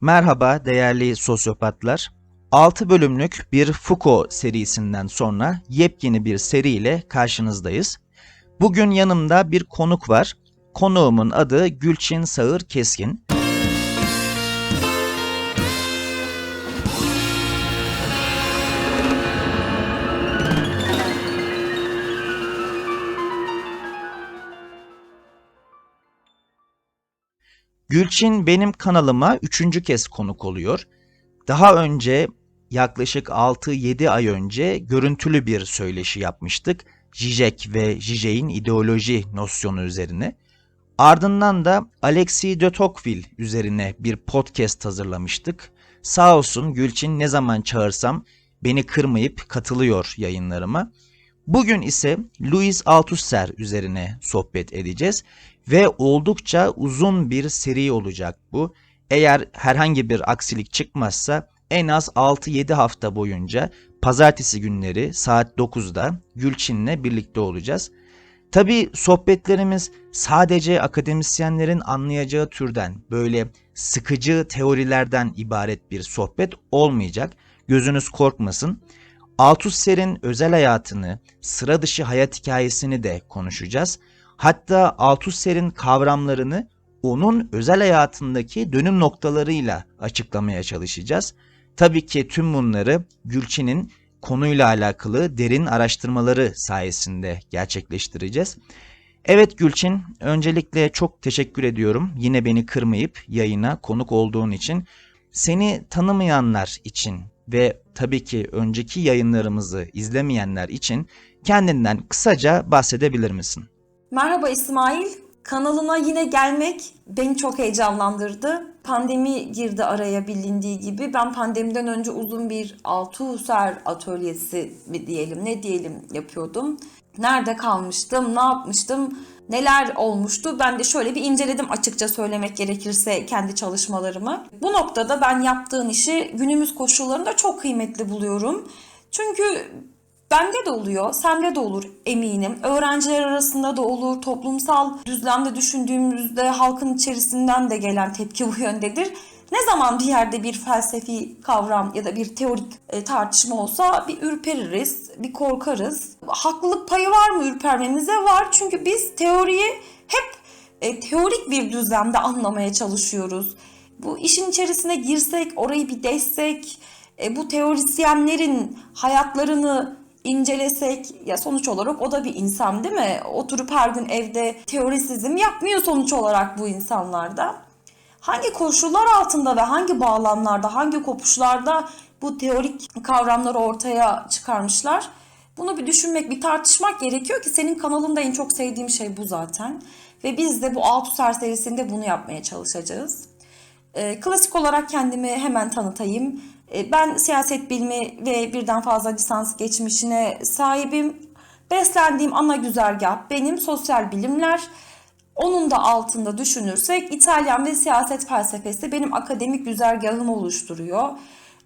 Merhaba değerli sosyopatlar. 6 bölümlük bir Foucault serisinden sonra yepyeni bir seriyle karşınızdayız. Bugün yanımda bir konuk var. Konuğumun adı Gülçin Sağır Keskin. Gülçin benim kanalıma üçüncü kez konuk oluyor. Daha önce yaklaşık 6-7 ay önce görüntülü bir söyleşi yapmıştık. Zizek ve Zizek'in ideoloji nosyonu üzerine. Ardından da Alexis de Tocqueville üzerine bir podcast hazırlamıştık. Sağ olsun Gülçin ne zaman çağırsam beni kırmayıp katılıyor yayınlarıma. Bugün ise Louis Althusser üzerine sohbet edeceğiz ve oldukça uzun bir seri olacak bu. Eğer herhangi bir aksilik çıkmazsa en az 6-7 hafta boyunca pazartesi günleri saat 9'da Gülçin'le birlikte olacağız. Tabi sohbetlerimiz sadece akademisyenlerin anlayacağı türden böyle sıkıcı teorilerden ibaret bir sohbet olmayacak. Gözünüz korkmasın. Althusser'in özel hayatını, sıra dışı hayat hikayesini de konuşacağız. Hatta Althusser'in kavramlarını onun özel hayatındaki dönüm noktalarıyla açıklamaya çalışacağız. Tabii ki tüm bunları Gülçin'in konuyla alakalı derin araştırmaları sayesinde gerçekleştireceğiz. Evet Gülçin, öncelikle çok teşekkür ediyorum. Yine beni kırmayıp yayına konuk olduğun için. Seni tanımayanlar için ve tabii ki önceki yayınlarımızı izlemeyenler için kendinden kısaca bahsedebilir misin? Merhaba İsmail. Kanalına yine gelmek beni çok heyecanlandırdı. Pandemi girdi araya bilindiği gibi. Ben pandemiden önce uzun bir Althusser atölyesi mi diyelim ne diyelim yapıyordum. Nerede kalmıştım, ne yapmıştım, neler olmuştu ben de şöyle bir inceledim açıkça söylemek gerekirse kendi çalışmalarımı. Bu noktada ben yaptığın işi günümüz koşullarında çok kıymetli buluyorum. Çünkü Bende de oluyor, sende de olur eminim. Öğrenciler arasında da olur, toplumsal düzlemde düşündüğümüzde halkın içerisinden de gelen tepki bu yöndedir. Ne zaman bir yerde bir felsefi kavram ya da bir teorik e, tartışma olsa bir ürpeririz, bir korkarız. Haklılık payı var mı ürpermemize? Var çünkü biz teoriyi hep e, teorik bir düzlemde anlamaya çalışıyoruz. Bu işin içerisine girsek, orayı bir destek, e, bu teorisyenlerin hayatlarını incelesek ya sonuç olarak o da bir insan değil mi? Oturup her gün evde teorisizm yapmıyor sonuç olarak bu insanlarda. Hangi koşullar altında ve hangi bağlamlarda, hangi kopuşlarda bu teorik kavramları ortaya çıkarmışlar? Bunu bir düşünmek, bir tartışmak gerekiyor ki senin kanalında en çok sevdiğim şey bu zaten. Ve biz de bu Althusser serisinde bunu yapmaya çalışacağız. E, klasik olarak kendimi hemen tanıtayım. E, ben siyaset bilimi ve birden fazla lisans geçmişine sahibim. Beslendiğim ana güzergah benim sosyal bilimler. Onun da altında düşünürsek İtalyan ve siyaset felsefesi benim akademik güzergahımı oluşturuyor.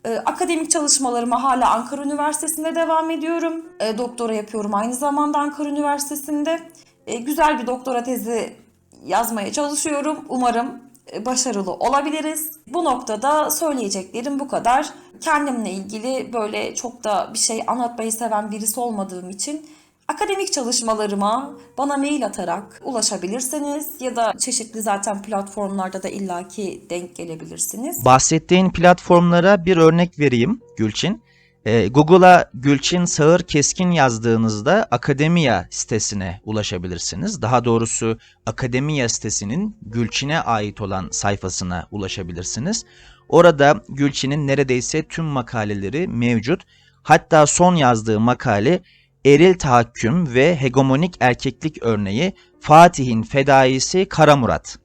Ee, akademik çalışmalarıma hala Ankara Üniversitesi'nde devam ediyorum. Ee, doktora yapıyorum aynı zamanda Ankara Üniversitesi'nde. Ee, güzel bir doktora tezi yazmaya çalışıyorum. Umarım e, başarılı olabiliriz. Bu noktada söyleyeceklerim bu kadar. Kendimle ilgili böyle çok da bir şey anlatmayı seven birisi olmadığım için akademik çalışmalarıma bana mail atarak ulaşabilirsiniz ya da çeşitli zaten platformlarda da illaki denk gelebilirsiniz. Bahsettiğin platformlara bir örnek vereyim Gülçin. Ee, Google'a Gülçin Sağır Keskin yazdığınızda Akademiya sitesine ulaşabilirsiniz. Daha doğrusu Akademiya sitesinin Gülçin'e ait olan sayfasına ulaşabilirsiniz. Orada Gülçin'in neredeyse tüm makaleleri mevcut. Hatta son yazdığı makale Eril Tahakküm ve Hegemonik Erkeklik Örneği Fatih'in Fedaisi Kara Murat.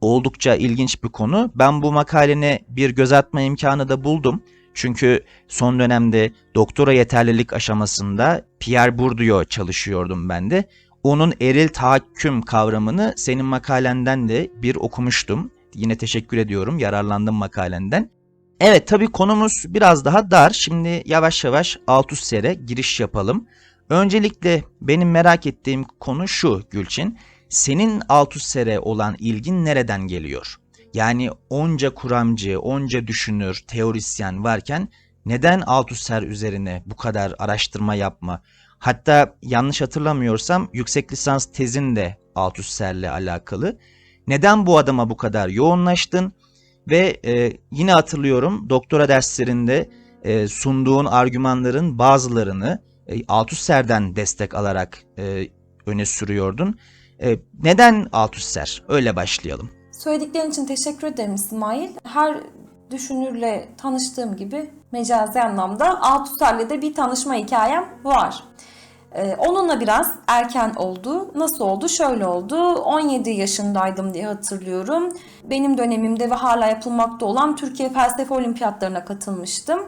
Oldukça ilginç bir konu. Ben bu makalene bir göz atma imkanı da buldum. Çünkü son dönemde doktora yeterlilik aşamasında Pierre Bourdieu çalışıyordum ben de. Onun eril tahakküm kavramını senin makalenden de bir okumuştum. Yine teşekkür ediyorum. Yararlandım makalenden. Evet tabii konumuz biraz daha dar. Şimdi yavaş yavaş Althusser'e giriş yapalım. Öncelikle benim merak ettiğim konu şu Gülçin. Senin Althusser'e olan ilgin nereden geliyor? Yani onca kuramcı, onca düşünür, teorisyen varken neden Althusser üzerine bu kadar araştırma yapma? Hatta yanlış hatırlamıyorsam yüksek lisans tezin de Althusser'le alakalı. Neden bu adama bu kadar yoğunlaştın? Ve e, yine hatırlıyorum doktora derslerinde e, sunduğun argümanların bazılarını e, destek alarak e, öne sürüyordun. E, neden Althusser? Öyle başlayalım. Söylediklerin için teşekkür ederim İsmail. Her düşünürle tanıştığım gibi mecazi anlamda Althusser'le de bir tanışma hikayem var. Ee, onunla biraz erken oldu. Nasıl oldu? Şöyle oldu. 17 yaşındaydım diye hatırlıyorum. Benim dönemimde ve hala yapılmakta olan Türkiye Felsefe Olimpiyatlarına katılmıştım.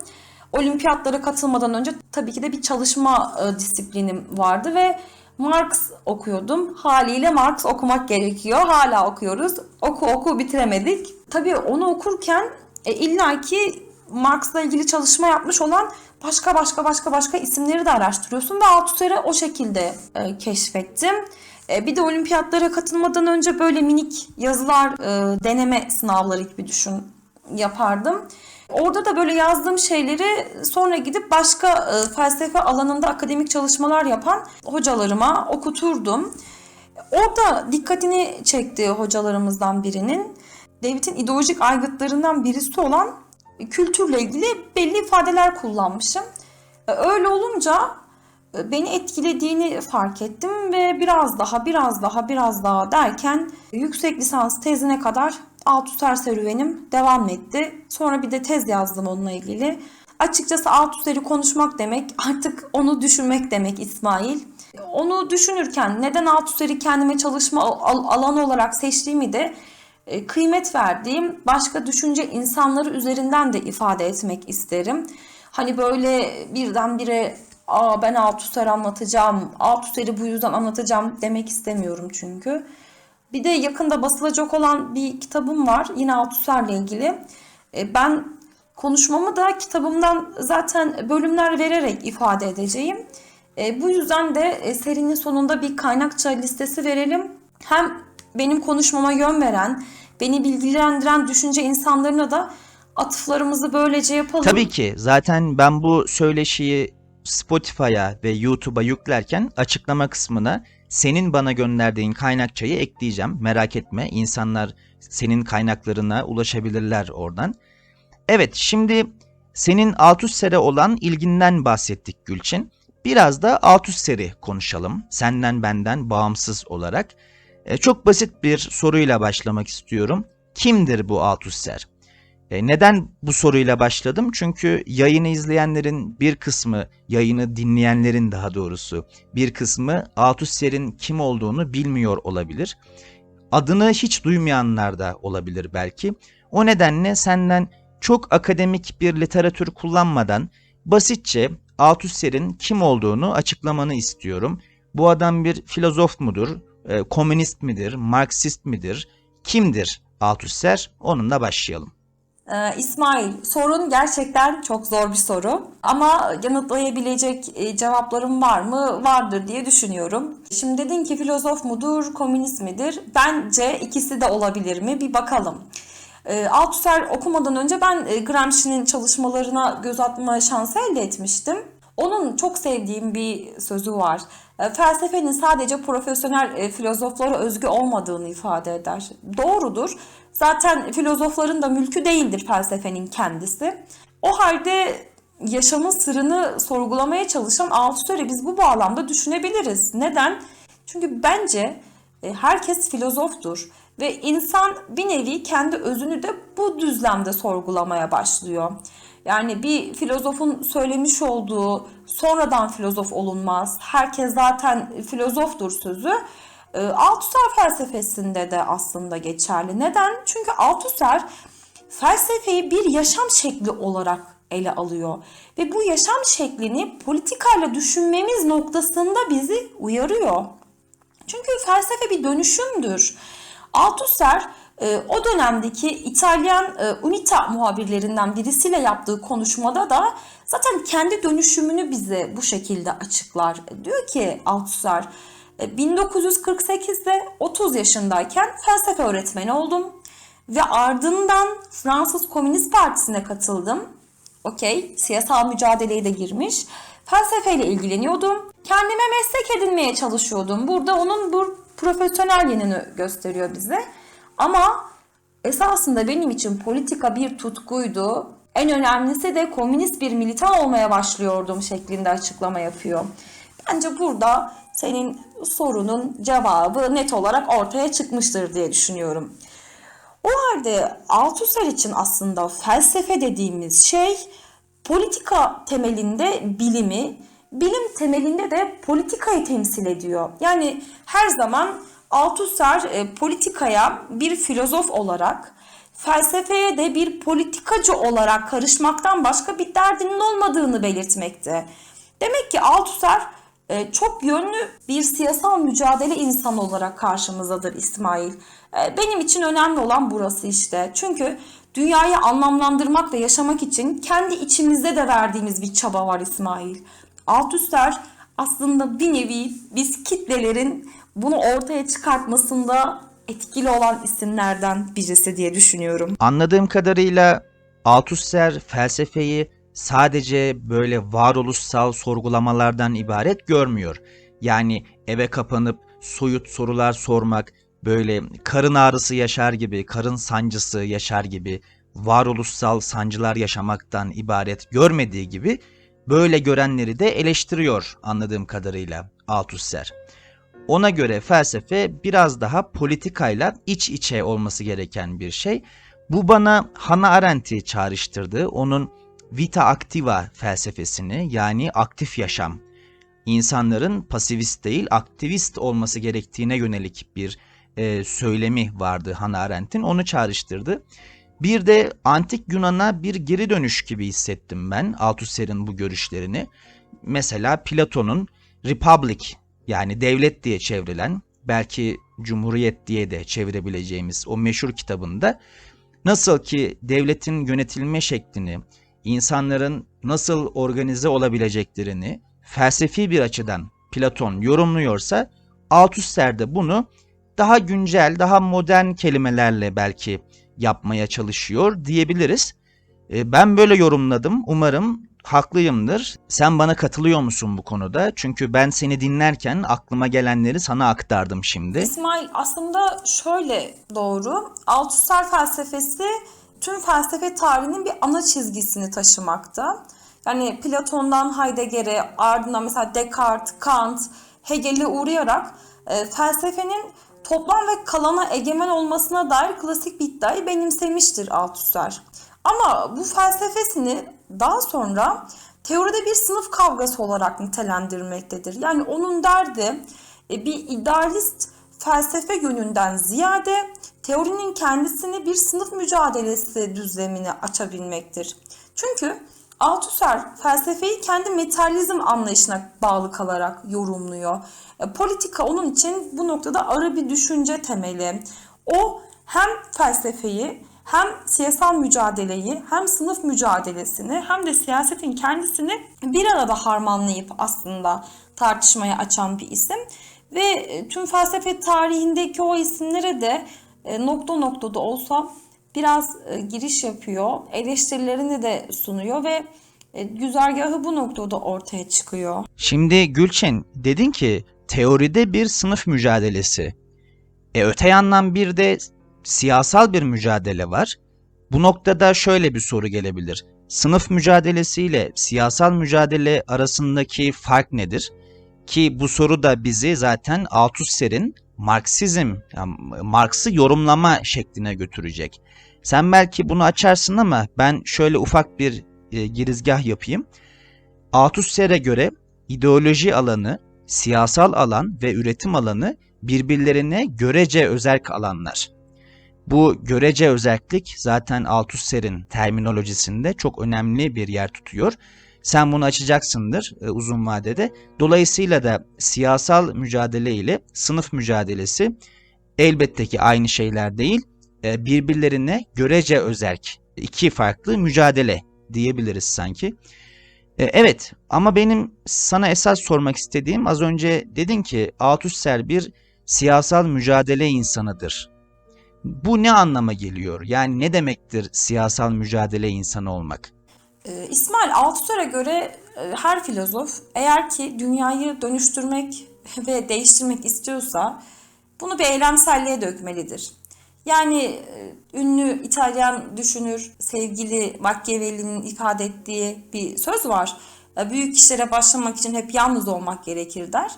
Olimpiyatlara katılmadan önce tabii ki de bir çalışma e, disiplinim vardı ve Marx okuyordum. Haliyle Marx okumak gerekiyor. Hala okuyoruz. Oku oku bitiremedik. Tabii onu okurken e, illaki Marx'la ilgili çalışma yapmış olan başka başka başka başka isimleri de araştırıyorsun ve Althusser'i o şekilde e, keşfettim. E, bir de olimpiyatlara katılmadan önce böyle minik yazılar, e, deneme sınavları gibi düşün yapardım. Orada da böyle yazdığım şeyleri sonra gidip başka e, felsefe alanında akademik çalışmalar yapan hocalarıma okuturdum. Orada dikkatini çekti hocalarımızdan birinin. David'in ideolojik aygıtlarından birisi olan kültürle ilgili belli ifadeler kullanmışım. E, Öyle olunca e, beni etkilediğini fark ettim ve biraz daha biraz daha biraz daha derken yüksek lisans tezine kadar Althusser serüvenim devam etti. Sonra bir de tez yazdım onunla ilgili. Açıkçası Althusser'i konuşmak demek artık onu düşünmek demek İsmail. Onu düşünürken neden Althusser'i kendime çalışma al- alanı olarak seçtiğimi de e, kıymet verdiğim başka düşünce insanları üzerinden de ifade etmek isterim. Hani böyle birdenbire Aa ben Althusser anlatacağım, Althusser'i bu yüzden anlatacağım demek istemiyorum çünkü. Bir de yakında basılacak olan bir kitabım var yine Althusser'le ilgili. E, Ben konuşmamı da kitabımdan zaten bölümler vererek ifade edeceğim. E, bu yüzden de e, serinin sonunda bir kaynakça listesi verelim. Hem benim konuşmama yön veren, beni bilgilendiren düşünce insanlarına da atıflarımızı böylece yapalım. Tabii ki zaten ben bu söyleşiyi Spotify'a ve YouTube'a yüklerken açıklama kısmına senin bana gönderdiğin kaynakçayı ekleyeceğim. Merak etme insanlar senin kaynaklarına ulaşabilirler oradan. Evet şimdi senin Althusser'e olan ilginden bahsettik Gülçin. Biraz da Althusser'i konuşalım senden benden bağımsız olarak. E, çok basit bir soruyla başlamak istiyorum. Kimdir bu Althusser? E, neden bu soruyla başladım? Çünkü yayını izleyenlerin bir kısmı, yayını dinleyenlerin daha doğrusu bir kısmı Althusser'in kim olduğunu bilmiyor olabilir. Adını hiç duymayanlar da olabilir belki. O nedenle senden çok akademik bir literatür kullanmadan basitçe Althusser'in kim olduğunu açıklamanı istiyorum. Bu adam bir filozof mudur, e, komünist midir, Marksist midir, kimdir Althusser? Onunla başlayalım. Ee, İsmail, sorun gerçekten çok zor bir soru. Ama yanıtlayabilecek e, cevaplarım var mı? Vardır diye düşünüyorum. Şimdi dedin ki filozof mudur, komünist midir? Bence ikisi de olabilir mi? Bir bakalım. Ee, Althusser okumadan önce ben e, Gramsci'nin çalışmalarına göz atma şansı elde etmiştim. Onun çok sevdiğim bir sözü var. E, Felsefenin sadece profesyonel e, filozoflara özgü olmadığını ifade eder. Doğrudur. Zaten filozofların da mülkü değildir felsefenin kendisi. O halde yaşamın sırrını sorgulamaya çalışan Althusser'i biz bu bağlamda düşünebiliriz. Neden? Çünkü bence e, herkes filozoftur ve insan bir nevi kendi özünü de bu düzlemde sorgulamaya başlıyor. Yani bir filozofun söylemiş olduğu sonradan filozof olunmaz, herkes zaten filozoftur sözü e, Althusser felsefesinde de aslında geçerli. Neden? Çünkü Althusser felsefeyi bir yaşam şekli olarak ele alıyor. Ve bu yaşam şeklini politikayla düşünmemiz noktasında bizi uyarıyor. Çünkü felsefe bir dönüşümdür. Althusser o dönemdeki İtalyan e, UNITA muhabirlerinden birisiyle yaptığı konuşmada da zaten kendi dönüşümünü bize bu şekilde açıklar. Diyor ki Althusser, e, 1948'de 30 yaşındayken felsefe öğretmeni oldum. Ve ardından Fransız Komünist Partisi'ne katıldım. Okey, siyasal mücadeleye de girmiş. Felsefeyle ilgileniyordum. Kendime meslek edinmeye çalışıyordum. Burada onun bu profesyonel yönünü gösteriyor bize. Ama esasında benim için politika bir tutkuydu. En önemlisi de komünist bir militan olmaya başlıyordum şeklinde açıklama yapıyor. Bence burada senin sorunun cevabı net olarak ortaya çıkmıştır diye düşünüyorum. O halde Althusser için aslında felsefe dediğimiz şey politika temelinde bilimi, bilim temelinde de politikayı temsil ediyor. Yani her zaman Althusser e, politikaya bir filozof olarak, felsefeye de bir politikacı olarak karışmaktan başka bir derdinin olmadığını belirtmekte. Demek ki Althusser e, çok yönlü bir siyasal mücadele insanı olarak karşımızdadır İsmail. E, Benim için önemli olan burası işte. Çünkü dünyayı anlamlandırmak ve yaşamak için kendi içimizde de verdiğimiz bir çaba var İsmail. Althusser aslında bir nevi biz kitlelerin bunu ortaya çıkartmasında etkili olan isimlerden birisi diye düşünüyorum. Anladığım kadarıyla Althusser felsefeyi sadece böyle varoluşsal sorgulamalardan ibaret görmüyor. Yani eve kapanıp soyut sorular sormak, böyle karın ağrısı yaşar gibi, karın sancısı yaşar gibi varoluşsal sancılar yaşamaktan ibaret görmediği gibi böyle görenleri de eleştiriyor anladığım kadarıyla Althusser. Ona göre felsefe biraz daha politikayla iç içe olması gereken bir şey. Bu bana Hannah Arendt'i çağrıştırdı. Onun Vita Activa felsefesini yani aktif yaşam, insanların pasivist değil aktivist olması gerektiğine yönelik bir e, söylemi vardı Hannah Arendt'in. Onu çağrıştırdı. Bir de antik Yunan'a bir geri dönüş gibi hissettim ben Althusser'in bu görüşlerini. Mesela Platon'un Republic yani devlet diye çevrilen belki cumhuriyet diye de çevirebileceğimiz o meşhur kitabında nasıl ki devletin yönetilme şeklini, insanların nasıl organize olabileceklerini felsefi bir açıdan Platon yorumluyorsa Althusser de bunu daha güncel, daha modern kelimelerle belki yapmaya çalışıyor diyebiliriz. E, Ben böyle yorumladım. Umarım haklıyımdır. Sen bana katılıyor musun bu konuda? Çünkü ben seni dinlerken aklıma gelenleri sana aktardım şimdi. İsmail aslında şöyle doğru. Althusser felsefesi tüm felsefe tarihinin bir ana çizgisini taşımakta. Yani Platon'dan Heidegger'e ardından mesela Descartes, Kant, Hegel'e uğrayarak e, felsefenin toplam ve kalana egemen olmasına dair klasik bir iddiayı benimsemiştir Althusser. Ama bu felsefesini daha sonra teoride bir sınıf kavgası olarak nitelendirmektedir. Yani onun derdi e, bir idealist felsefe yönünden ziyade teorinin kendisini bir sınıf mücadelesi düzlemine açabilmektir. Çünkü Althusser felsefeyi kendi materyalizm anlayışına bağlı kalarak yorumluyor. E, Politika onun için bu noktada arı bir düşünce temeli. O hem felsefeyi hem siyasal mücadeleyi hem sınıf mücadelesini hem de siyasetin kendisini bir arada harmanlayıp aslında tartışmaya açan bir isim. Ve e, tüm felsefe tarihindeki o isimlere de e, nokta noktada olsa biraz e, giriş yapıyor. Eleştirilerini de sunuyor ve güzergahı bu noktada ortaya çıkıyor. Şimdi Gülçin dedin ki teoride bir sınıf mücadelesi. E öte yandan bir de siyasal bir mücadele var. Bu noktada şöyle bir soru gelebilir. Sınıf mücadelesiyle siyasal mücadele arasındaki fark nedir? Ki bu soru da bizi zaten Althusser'in Marksizm, yani Marx'ı yorumlama şekline götürecek. Sen belki bunu açarsın ama ben şöyle ufak bir e, girizgah yapayım. Althusser'e göre ideoloji alanı, siyasal alan ve üretim alanı birbirlerine görece özerk alanlar. Bu görece özellik zaten Althusser'in terminolojisinde çok önemli bir yer tutuyor. Sen bunu açacaksındır e, uzun vadede. Dolayısıyla da siyasal mücadele ile sınıf mücadelesi elbette ki aynı şeyler değil. E, birbirlerine görece özerk iki farklı mücadele diyebiliriz sanki. E, Evet ama benim sana esas sormak istediğim az önce dedin ki Althusser bir siyasal mücadele insanıdır. Bu ne anlama geliyor? Yani ne demektir siyasal mücadele insanı olmak? Ee, İsmail Althusser'e göre e, her filozof eğer ki dünyayı dönüştürmek ve değiştirmek istiyorsa bunu bir eylemselliğe dökmelidir. Yani e, ünlü İtalyan düşünür sevgili Machiavelli'nin ifade ettiği bir söz var. E, Büyük işlere başlamak için hep yalnız olmak gerekir der.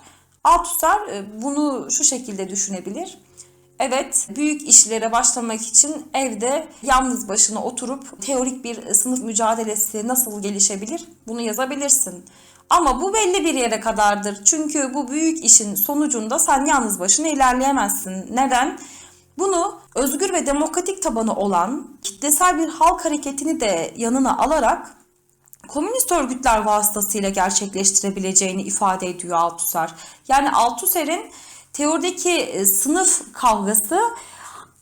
Althusser bunu şu şekilde düşünebilir. Evet, büyük işlere başlamak için evde yalnız başına oturup teorik bir sınıf mücadelesi nasıl gelişebilir bunu yazabilirsin. Ama bu belli bir yere kadardır. Çünkü bu büyük işin sonucunda sen yalnız başına ilerleyemezsin. Neden? Bunu özgür ve demokratik tabanı olan kitlesel bir halk hareketini de yanına alarak komünist örgütler vasıtasıyla gerçekleştirebileceğini ifade ediyor Althusser. Yani Althusser'in teorideki e, sınıf kavgası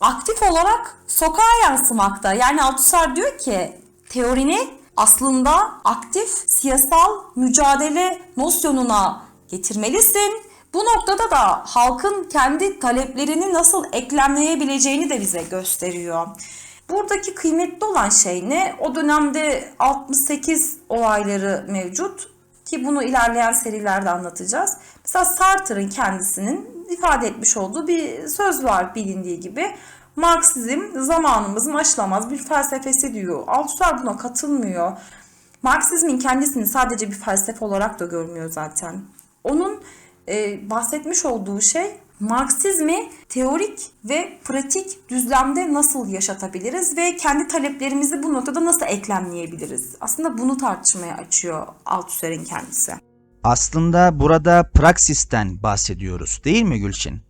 aktif olarak sokağa yansımakta. Yani Althusser diyor ki teorini aslında aktif siyasal mücadele nosyonuna getirmelisin. Bu noktada da halkın kendi taleplerini nasıl eklemleyebileceğini de bize gösteriyor. Buradaki kıymetli olan şey ne? O dönemde 68 olayları mevcut ki bunu ilerleyen serilerde anlatacağız. Mesela Sartre'ın kendisinin ifade etmiş olduğu bir söz var bilindiği gibi. Marksizm zamanımızın aşılamaz bir felsefesi diyor. Althusser buna katılmıyor. Marksizmin kendisini sadece bir felsefe olarak da görmüyor zaten. Onun e, bahsetmiş olduğu şey Marksizmi teorik ve pratik düzlemde nasıl yaşatabiliriz ve kendi taleplerimizi bu noktada nasıl eklemleyebiliriz? Aslında bunu tartışmaya açıyor Althusser'in kendisi. Aslında burada praksisten bahsediyoruz değil mi Gülçin?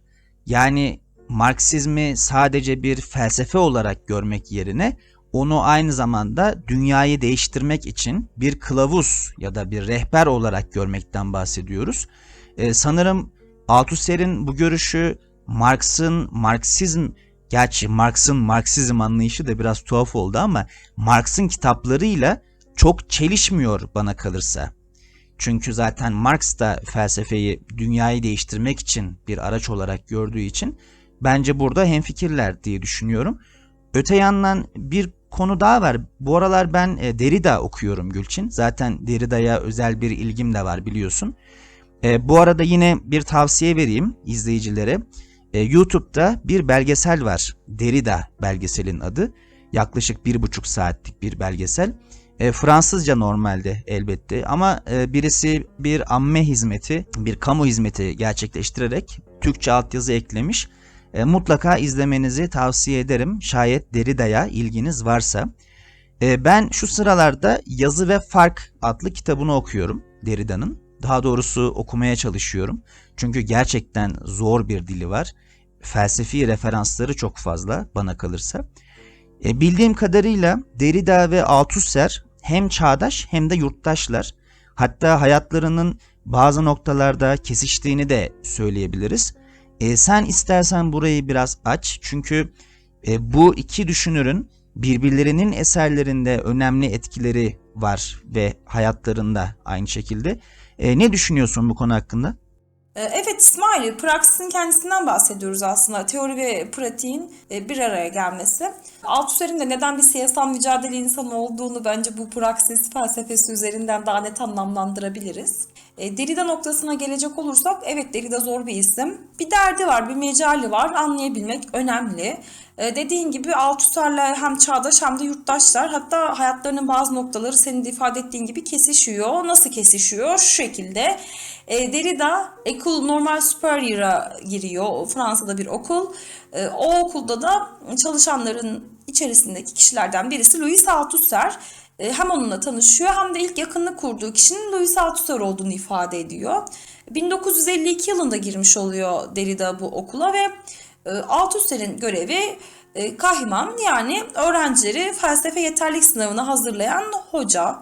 Yani Marksizmi sadece bir felsefe olarak görmek yerine onu aynı zamanda dünyayı değiştirmek için bir kılavuz ya da bir rehber olarak görmekten bahsediyoruz. Ee, sanırım Althusser'in bu görüşü Marx'ın Marksizm gerçi Marx'ın Marksizm anlayışı da biraz tuhaf oldu ama Marx'ın kitaplarıyla çok çelişmiyor bana kalırsa. Çünkü zaten Marx da felsefeyi dünyayı değiştirmek için bir araç olarak gördüğü için bence burada hemfikirler diye düşünüyorum. Öte yandan bir konu daha var. Bu aralar ben e, Derrida okuyorum Gülçin. Zaten Derrida'ya özel bir ilgim de var biliyorsun. E, bu arada yine bir tavsiye vereyim izleyicilere. E, YouTube'da bir belgesel var. Derrida belgeselin adı. Yaklaşık bir buçuk saatlik bir belgesel. E, Fransızca normalde elbette ama e, birisi bir amme hizmeti, bir kamu hizmeti gerçekleştirerek Türkçe altyazı eklemiş. E, mutlaka izlemenizi tavsiye ederim şayet Derrida'ya ilginiz varsa. E, ben şu sıralarda Yazı ve Fark adlı kitabını okuyorum Derrida'nın. Daha doğrusu okumaya çalışıyorum. Çünkü gerçekten zor bir dili var. Felsefi referansları çok fazla bana kalırsa. E, bildiğim kadarıyla Derrida ve Althusser hem çağdaş hem de yurttaşlar. Hatta hayatlarının bazı noktalarda kesiştiğini de söyleyebiliriz. E, sen istersen burayı biraz aç çünkü e, bu iki düşünürün birbirlerinin eserlerinde önemli etkileri var ve hayatlarında aynı şekilde. E, ne düşünüyorsun bu konu hakkında? Ee, Evet İsmail, praksisin kendisinden bahsediyoruz aslında. Teori ve pratiğin e, bir araya gelmesi. Althusser'in de neden bir siyasal mücadele insanı olduğunu bence bu praksis felsefesi üzerinden daha net anlamlandırabiliriz. E, Derrida noktasına gelecek olursak, evet Derrida zor bir isim. Bir derdi var, bir mecali var, anlayabilmek önemli. E, dediğin gibi Althusser'le hem çağdaş hem de yurttaşlar. Hatta hayatlarının bazı noktaları senin de ifade ettiğin gibi kesişiyor. Nasıl kesişiyor? Şu şekilde. E, Derrida École Normale Supérieur'a giriyor. Fransa'da bir okul. E, o okulda da çalışanların içerisindeki kişilerden birisi Louis Althusser. E, hem onunla tanışıyor hem de ilk yakınlık kurduğu kişinin Louis Althusser olduğunu ifade ediyor. 1952 yılında girmiş oluyor Derrida bu okula ve e, Althusser'in görevi e, kahraman yani öğrencileri felsefe yeterlik sınavına hazırlayan hoca.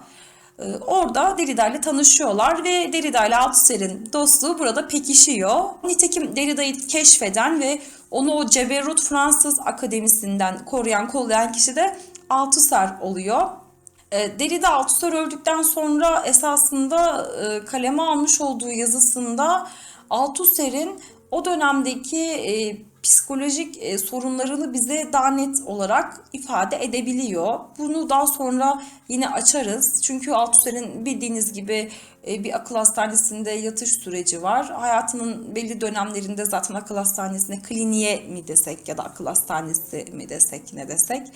E, Orada Derrida ile tanışıyorlar ve Derrida ile Althusser'in dostluğu burada pekişiyor. Nitekim Derrida'yı keşfeden ve onu o Ceberut Fransız Akademisi'nden koruyan, kollayan kişi de Althusser oluyor. E, Derrida Althusser öldükten sonra esasında e, kaleme almış olduğu yazısında Althusser'in o dönemdeki e, psikolojik e, sorunlarını bize daha net olarak ifade edebiliyor. Bunu daha sonra yine açarız. Çünkü Althusser'in bildiğiniz gibi e, bir akıl hastanesinde yatış süreci var. Hayatının belli dönemlerinde zaten akıl hastanesine kliniğe mi desek ya da akıl hastanesi mi desek ne desek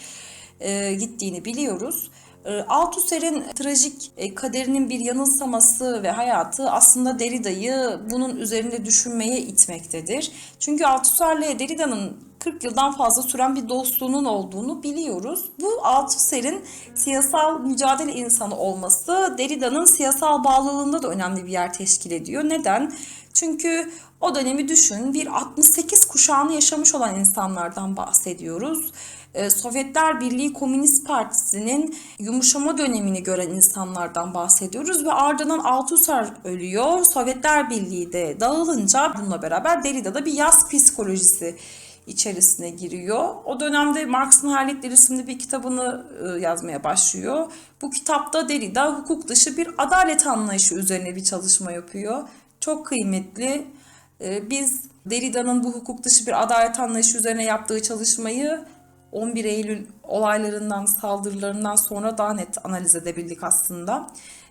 e, gittiğini biliyoruz. E, Althusser'in trajik e, kaderinin bir yanılsaması ve hayatı aslında Derrida'yı bunun üzerinde düşünmeye itmektedir. Çünkü Althusser'le Derrida'nın 40 yıldan fazla süren bir dostluğunun olduğunu biliyoruz. Bu Althusser'in siyasal mücadele insanı olması Derrida'nın siyasal bağlılığında da önemli bir yer teşkil ediyor. Neden? Çünkü o dönemi düşün bir 68 kuşağını yaşamış olan insanlardan bahsediyoruz. Ee, Sovyetler Birliği Komünist Partisi'nin yumuşama dönemini gören insanlardan bahsediyoruz ve ardından Althusser ölüyor. Sovyetler Birliği de dağılınca bununla beraber Derrida'da bir yaz psikolojisi içerisine giriyor. O dönemde Marx'ın Hayaletleri isimli bir kitabını e, yazmaya başlıyor. Bu kitapta Derrida hukuk dışı bir adalet anlayışı üzerine bir çalışma yapıyor. Çok kıymetli. E, Biz Derrida'nın bu hukuk dışı bir adalet anlayışı üzerine yaptığı çalışmayı 11 Eylül olaylarından, saldırılarından sonra daha net analiz edebildik aslında.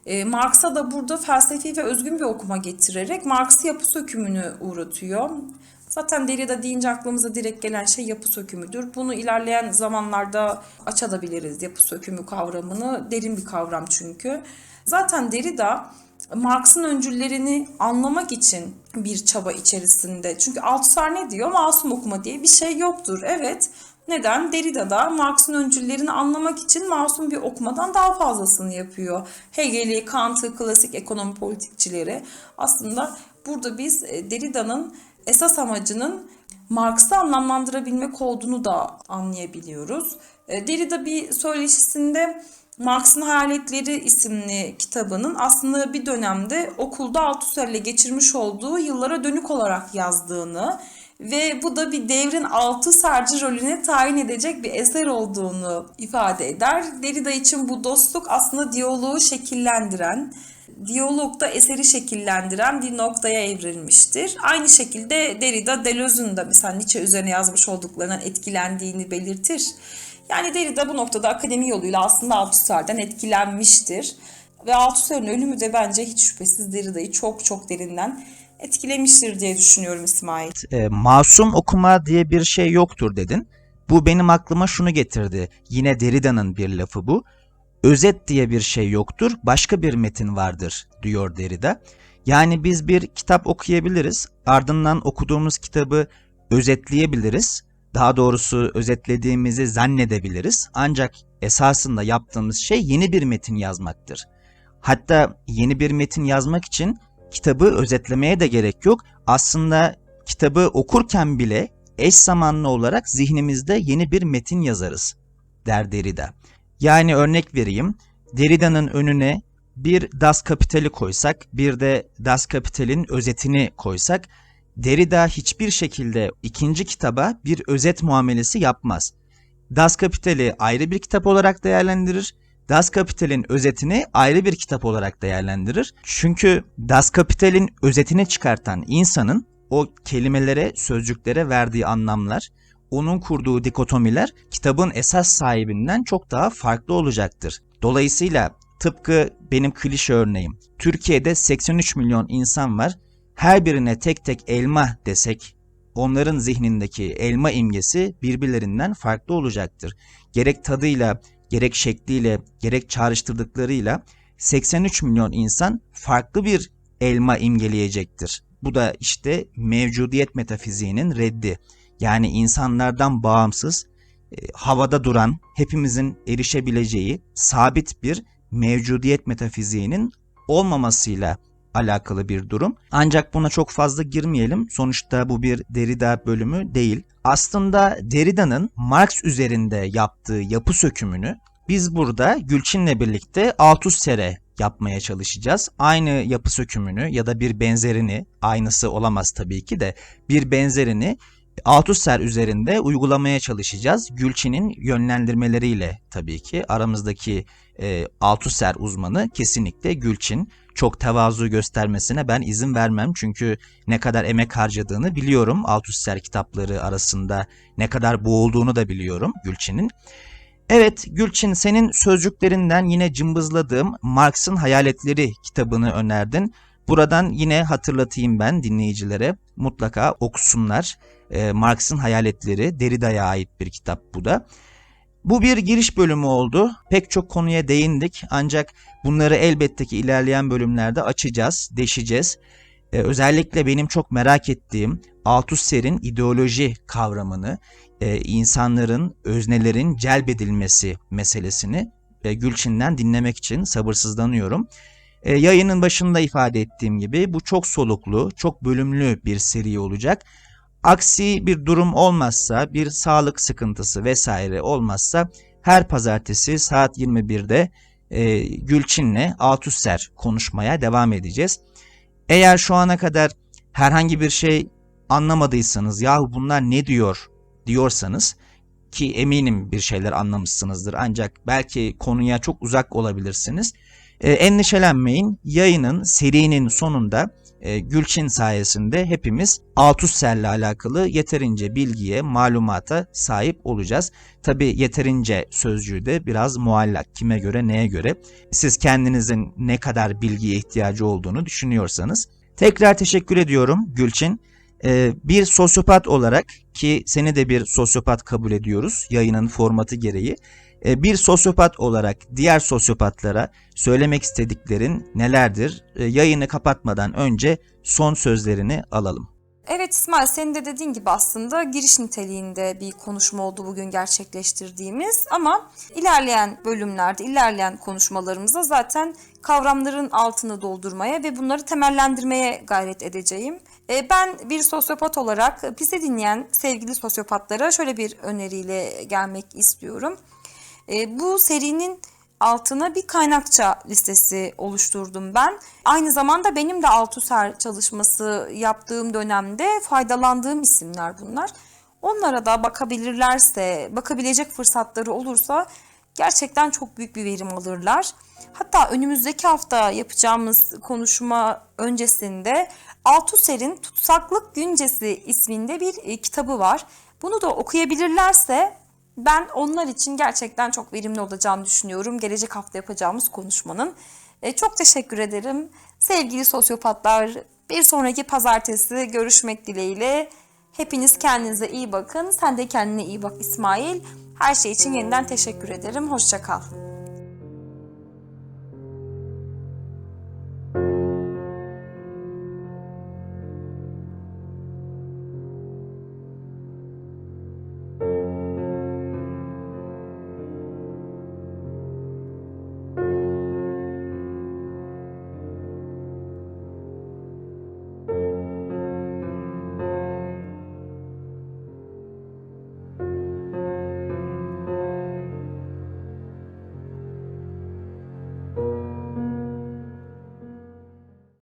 E, Marx'a da burada felsefi ve özgün bir okuma getirerek Marx'ı yapı sökümünü uğratıyor. Zaten Derrida deyince aklımıza direkt gelen şey yapı sökümüdür. Bunu ilerleyen zamanlarda açabiliriz yapı sökümü kavramını. Derin bir kavram çünkü. Zaten Derrida Marx'ın öncüllerini anlamak için bir çaba içerisinde. Çünkü Althusser ne diyor? Masum okuma diye bir şey yoktur. Evet. Neden? Derrida'da Marx'ın öncüllerini anlamak için masum bir okumadan daha fazlasını yapıyor. Hegel'i, Kant'ı, klasik ekonomi politikçileri. Aslında burada biz e, Derrida'nın esas amacının Marx'ı anlamlandırabilmek olduğunu da anlayabiliyoruz. E, Derrida bir söyleşisinde Marx'ın Hayaletleri isimli kitabının aslında bir dönemde okulda Althusser'le geçirmiş olduğu yıllara dönük olarak yazdığını ve bu da bir devrin altı serci rolüne tayin edecek bir eser olduğunu ifade eder. Derrida için bu dostluk aslında diyaloğu şekillendiren, diyalogda eseri şekillendiren bir noktaya evrilmiştir. Aynı şekilde Derrida Deleuze'ün de mesela Nietzsche üzerine yazmış olduklarından etkilendiğini belirtir. Yani Derrida bu noktada akademi yoluyla aslında Althusser'den etkilenmiştir. Ve Althusser'in ölümü de bence hiç şüphesiz Derrida'yı çok çok derinden etkilemiştir diye düşünüyorum İsmail. e, masum okuma diye bir şey yoktur dedin. Bu benim aklıma şunu getirdi. Yine Derrida'nın bir lafı bu. Özet diye bir şey yoktur, başka bir metin vardır diyor Derrida. Yani biz bir kitap okuyabiliriz, ardından okuduğumuz kitabı özetleyebiliriz. Daha doğrusu özetlediğimizi zannedebiliriz. Ancak esasında yaptığımız şey yeni bir metin yazmaktır. Hatta yeni bir metin yazmak için kitabı özetlemeye de gerek yok. Aslında kitabı okurken bile eş zamanlı olarak zihnimizde yeni bir metin yazarız der Derrida. Yani örnek vereyim. Derrida'nın önüne bir Das Kapital'i koysak, bir de Das Kapital'in özetini koysak, Derrida hiçbir şekilde ikinci kitaba bir özet muamelesi yapmaz. Das Kapital'i ayrı bir kitap olarak değerlendirir. Das Kapital'in özetini ayrı bir kitap olarak değerlendirir. Çünkü Das Kapital'in özetini çıkartan insanın o kelimelere, sözcüklere verdiği anlamlar, onun kurduğu dikotomiler kitabın esas sahibinden çok daha farklı olacaktır. Dolayısıyla tıpkı benim klişe örneğim. Türkiye'de 83 milyon insan var. Her birine tek tek elma desek onların zihnindeki elma imgesi birbirlerinden farklı olacaktır. Gerek tadıyla, gerek şekliyle, gerek çağrıştırdıklarıyla 83 milyon insan farklı bir elma imgeleyecektir. Bu da işte mevcudiyet metafiziğinin reddi. Yani insanlardan bağımsız, e, havada duran, hepimizin erişebileceği sabit bir mevcudiyet metafiziğinin olmamasıyla alakalı bir durum. Ancak buna çok fazla girmeyelim. Sonuçta bu bir Derrida bölümü değil. Aslında Derrida'nın Marx üzerinde yaptığı yapı sökümünü biz burada Gülçin'le birlikte Althusser'e yapmaya çalışacağız. Aynı yapı sökümünü ya da bir benzerini, aynısı olamaz tabii ki de bir benzerini Althusser üzerinde uygulamaya çalışacağız. Gülçin'in yönlendirmeleriyle tabii ki aramızdaki e, Althusser uzmanı kesinlikle Gülçin. Çok tevazu göstermesine ben izin vermem çünkü ne kadar emek harcadığını biliyorum. Althusser kitapları arasında ne kadar boğulduğunu da biliyorum Gülçin'in. Evet Gülçin senin sözcüklerinden yine cımbızladığım Marx'ın Hayaletleri kitabını önerdin. Buradan yine hatırlatayım ben dinleyicilere mutlaka okusunlar. Ee, Marx'ın Hayaletleri Derrida'ya ait bir kitap bu da. Bu bir giriş bölümü oldu. Pek çok konuya değindik ancak bunları elbette ki ilerleyen bölümlerde açacağız, deşeceğiz. Ee, özellikle benim çok merak ettiğim Althusser'in ideoloji kavramını, e, insanların, öznelerin celbedilmesi meselesini e, Gülçin'den dinlemek için sabırsızlanıyorum. E, yayının başında ifade ettiğim gibi bu çok soluklu, çok bölümlü bir seri olacak. Aksi bir durum olmazsa, bir sağlık sıkıntısı vesaire olmazsa her pazartesi saat 21'de e, Gülçin'le Althusser konuşmaya devam edeceğiz. Eğer şu ana kadar herhangi bir şey anlamadıysanız, yahu bunlar ne diyor diyorsanız ki eminim bir şeyler anlamışsınızdır ancak belki konuya çok uzak olabilirsiniz. E, endişelenmeyin. Yayının serinin sonunda e, Gülçin sayesinde hepimiz Althusser'le alakalı yeterince bilgiye, malumata sahip olacağız. Tabi yeterince sözcüğü de biraz muallak. Kime göre, neye göre. Siz kendinizin ne kadar bilgiye ihtiyacı olduğunu düşünüyorsanız. Tekrar teşekkür ediyorum Gülçin. Ee, bir sosyopat olarak ki seni de bir sosyopat kabul ediyoruz yayının formatı gereği. Ee, bir sosyopat olarak diğer sosyopatlara söylemek istediklerin nelerdir? Ee, yayını kapatmadan önce son sözlerini alalım. Evet İsmail senin de dediğin gibi aslında giriş niteliğinde bir konuşma oldu bugün gerçekleştirdiğimiz ama ilerleyen bölümlerde, ilerleyen konuşmalarımızda zaten kavramların altını doldurmaya ve bunları temellendirmeye gayret edeceğim. E, Ben bir sosyopat olarak bizi dinleyen sevgili sosyopatlara şöyle bir öneriyle gelmek istiyorum. E, Bu serinin altına bir kaynakça listesi oluşturdum ben. Aynı zamanda benim de Althusser çalışması yaptığım dönemde faydalandığım isimler bunlar. Onlara da bakabilirlerse, bakabilecek fırsatları olursa gerçekten çok büyük bir verim alırlar. Hatta önümüzdeki hafta yapacağımız konuşma öncesinde Althusser'in Tutsaklık Güncesi isminde bir e, kitabı var. Bunu da okuyabilirlerse ben onlar için gerçekten çok verimli olacağını düşünüyorum. Gelecek hafta yapacağımız konuşmanın. E, çok teşekkür ederim. Sevgili sosyopatlar, bir sonraki pazartesi görüşmek dileğiyle. Hepiniz kendinize iyi bakın. Sen de kendine iyi bak İsmail. Her şey için yeniden teşekkür ederim. Hoşça kal.